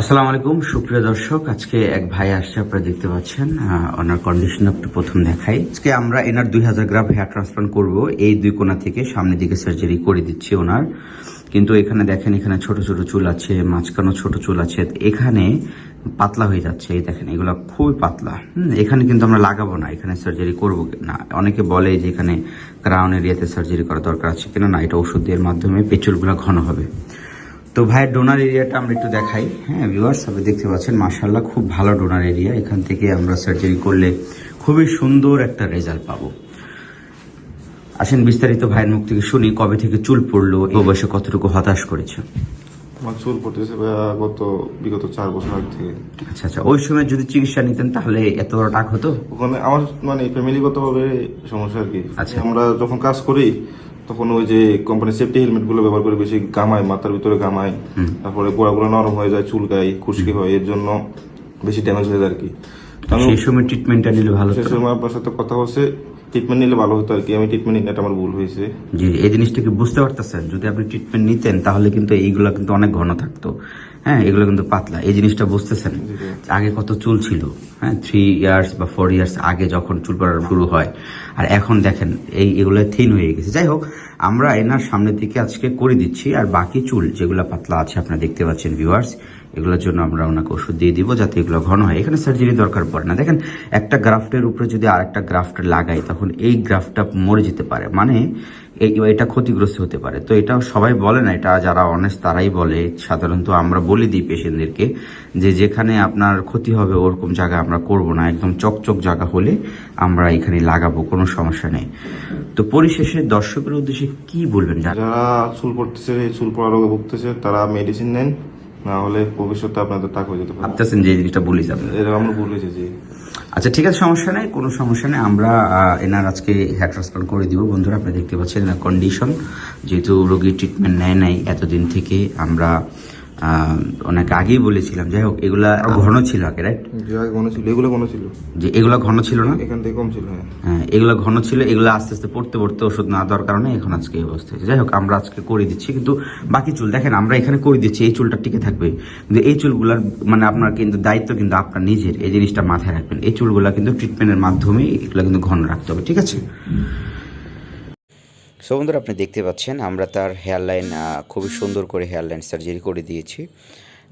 আসসালামু আলাইকুম, সুপ্রিয় দর্শক। আজকে এক ভাই আসছে, আপনারা দেখতে পাচ্ছেন ওনার কন্ডিশন একটু প্রথম দেখাই। আজকে আমরা এনার দুই হাজার গ্রাম হেয়ার ট্রান্সপ্লান্ট করব। এই দুই কোণা থেকে সামনের দিকে সার্জারি করে দিচ্ছি ওনার। কিন্তু এখানে দেখেন, এখানে ছোট ছোট চুল আছে মাঝখানেও ছোট চুল আছে। এখানে পাতলা হয়ে যাচ্ছে, এই দেখেন, এগুলো খুবই পাতলা। এখানে কিন্তু আমরা লাগাবো না, এখানে সার্জারি করব না। অনেকে বলে যে এখানে ক্রাউন এরিয়াতে সার্জারি করা দরকার আছে কিনা না, এটা ওষুধের মাধ্যমে পেচুলগুলো ঘন হবে। তো ভাইয়ের ডোনার এরিয়াটা আমরা একটু দেখাই। হ্যাঁ ভিউয়ার্স আপনি দেখতে পাচ্ছেন মার্শাল্লাহ খুব ভালো ডোনার এরিয়া এখান থেকে আমরা সার্জারি করলে খুবই সুন্দর একটা রেজাল্ট পাবো। আসেন বিস্তারিত ভাইয়ের মুখ থেকে শুনি কবে থেকে চুল পড়ল এই বয়সে কতটুকু হতাশ করেছে? আমার চুল পড়তেছে গত বিগত চার বছর আগ থেকে। আচ্ছা আচ্ছা ওই সময় যদি চিকিৎসা নিতেন তাহলে এত বড় টাক হতো? ওখানে আমার মানে ফ্যামিলিগত ভাবে সমস্যা আর কি। আচ্ছা। আমরা যখন কাজ করি তখন ওই যে কোম্পানির সেফটি হেলমেটগুলো ব্যবহার করে বেশি গামায় মাথার ভিতরে গামায় তারপরে গোড়াগুলো নরম হয়ে যায় চুলকায় খুশকি হয় এর জন্য বেশি ড্যামেজ হয়ে যায় আর কি। আমি সেই সময় ট্রিটমেন্টটা নিলে ভালো সেই সময় আপনার সাথে কথা হচ্ছে ট্রিটমেন্ট নিলে ভালো হতো আর কি। আমি ট্রিটমেন্ট নিতে আমার ভুল হয়েছে। জি এই জিনিসটাকে বুঝতে পারতেছেন? যদি আপনি ট্রিটমেন্ট নিতেন তাহলে কিন্তু এইগুলো কিন্তু অনেক ঘন থাকতো। হ্যাঁ এগুলো কিন্তু পাতলা। এই জিনিসটা বুঝতেছেন? আগে কত চুল ছিল হ্যাঁ থ্রি ইয়ার্স বা ফোর ইয়ার্স আগে যখন চুল পড়া শুরু হয়। আর এখন দেখেন, এই এগুলো থিন হয়ে গেছে। যাই হোক, আমরা এনার সামনের দিকে আজকে করে দিচ্ছি, আর বাকি চুল যেগুলো পাতলা আছে, আপনারা দেখতে পাচ্ছেন ভিউয়ার্স এগুলোর জন্য আমরা ওনাকে ওষুধ দিয়ে দিব যাতে এগুলো ঘন হয়। এখানে সার্জারি দরকার পড়ে না। দেখেন, একটা গ্রাফটের উপরে যদি আরেকটা গ্রাফট লাগাই, তখন এই গ্রাফটটা মরে যেতে পারে। মানে এটা ক্ষতিগ্রস্ত হতে পারে। তো এটা সবাই বলে না, এটা যারা অনেস্ট তারাই বলে। সাধারণত আমরা বলে দিই পেশেন্টদেরকে যে যেখানে আপনার ক্ষতি হবে ওরকম জায়গা আমরা করব না, একদম চকচক জায়গা হলে আমরা এখানে লাগাবো, কোনো সমস্যা নেই। তো পরিশেষে দর্শকের উদ্দেশ্যে কি বলবেন? যারা চুল পড়তেছে চুল পড়া রোগে ভুগতেছে, তারা মেডিসিন নেন। না হলে ভবিষ্যতে আপনাদের টাকা হয়ে যেতে পারে। ভাবতেছেন যে এই জিনিসটা বলি যাবেন এটা আমরা ভুল হয়েছে জি। আচ্ছা ঠিক আছে সমস্যা নেই কোনো সমস্যা নেই। আমরা এনার আজকে হেয়ার ট্রান্সপ্লান্ট করে দিব। বন্ধুরা আপনি দেখতে পাচ্ছেন এনার কন্ডিশন যেহেতু রোগী ট্রিটমেন্ট নেয় নাই এতদিন থেকে আমরা ওনাকে আগেই বলেছিলাম যাই হোক এগুলা ঘন ছিল আগে রাইট আগে ছিল এগুলো মনে ছিল। যে এগুলা ঘন ছিল না? এখান থেকে কম ছিল হ্যাঁ। হ্যাঁ এগুলো ঘন ছিল এগুলো আস্তে আস্তে পড়তে পড়তে ওষুধ না দেওয়ার কারণে এখন আজকে এই অবস্থা যাই হোক আমরা আজকে করে দিচ্ছি কিন্তু বাকি চুল দেখেন আমরা এখানে করে দিচ্ছি এই চুলটা টিকে থাকবে। কিন্তু এই চুলগুলার মানে আপনার কিন্তু দায়িত্ব কিন্তু আপনার নিজের এই জিনিসটা মাথায় রাখবেন। এই চুলগুলা কিন্তু ট্রিটমেন্টের মাধ্যমে এগুলো কিন্তু ঘন রাখতে হবে ঠিক আছে? সো বন্ধুরা, আপনি দেখতে পাচ্ছেন, আমরা তার হেয়ার লাইন খুবই সুন্দর করে হেয়ার লাইন সার্জারি করে দিয়েছি।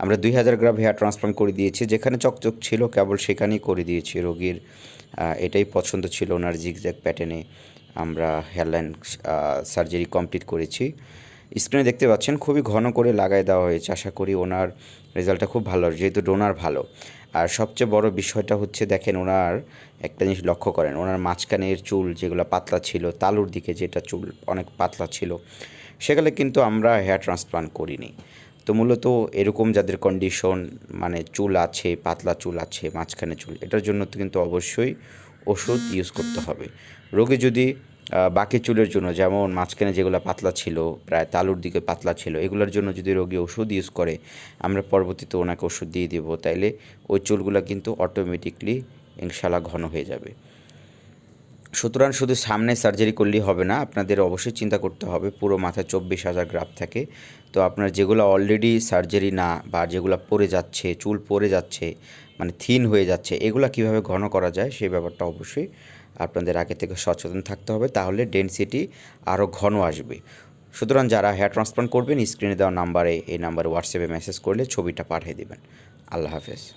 আমরা দুই হাজার গ্রাম হেয়ার ট্রান্সপ্লান্ট করে দিয়েছি, যেখানে চকচক ছিল, কেবল সেখানেই করে দিয়েছি রোগীর এটাই পছন্দ ছিল ওনার জিগজ্যাগ প্যাটার্নে আমরা হেয়ার লাইন সার্জারি কমপ্লিট করেছি। স্ক্রিনে দেখতে পাচ্ছেন, খুবই ঘন করে লাগাই দেওয়া হয়েছে, আশা করি ওনার রেজাল্টটা খুব ভালো, যেহেতু ডোনার ভালো। আর সবচেয়ে বড় বিষয়টা হচ্ছে দেখেন ওনার একটা জিনিস লক্ষ্য করেন, ওনার মাঝখানের চুল যেগুলো পাতলা ছিল, তালুর দিকে যেটা চুল অনেক পাতলা ছিল, সেগুলো কিন্তু আমরা হেয়ার ট্রান্সপ্লান্ট করিনি। তো মূলত এরকম যাদের কন্ডিশন মানে চুল আছে, পাতলা চুল আছে, মাঝখানে চুল, এটার জন্য তো কিন্তু অবশ্যই ওষুধ ইউজ করতে হবে। রোগী যদি বাকি চুলের জন্য, যেমন মাঝখানে যেগুলো পাতলা ছিল, প্রায় তালুর দিকে পাতলা ছিল, এগুলোর জন্য যদি রোগী ওষুধ ইউজ করে, আমরা পরবর্তীতে ওনাকে ওষুধ দিয়ে দেবো, তাইলে ওই চুলগুলো কিন্তু অটোমেটিকলি ইনশাল্লাহ ঘন হয়ে যাবে। সুতরাং শুধু সামনে সার্জারি করলেই হবে না, আপনাদের অবশ্যই চিন্তা করতে হবে, পুরো মাথায় চব্বিশ হাজার গ্রাফ থাকে। তো আপনার যেগুলো অলরেডি সার্জারি না, বা যেগুলো পড়ে যাচ্ছে, চুল পড়ে যাচ্ছে মানে থিন হয়ে যাচ্ছে, এগুলো কীভাবে ঘন করা যায় সেই ব্যাপারটা অবশ্যই আপনাদের আগে থেকে সচেতন থাকতে হবে, তাহলে ডেনসিটি আরও ঘন আসবে। সুতরাং যারা হেয়ার ট্রান্সপ্লান্ট করবেন স্ক্রিনে দেওয়া নাম্বারে এই নাম্বারে হোয়াটসঅ্যাপে মেসেজ করলে ছবিটা পাঠিয়ে দেবেন। আল্লাহ হাফেজ।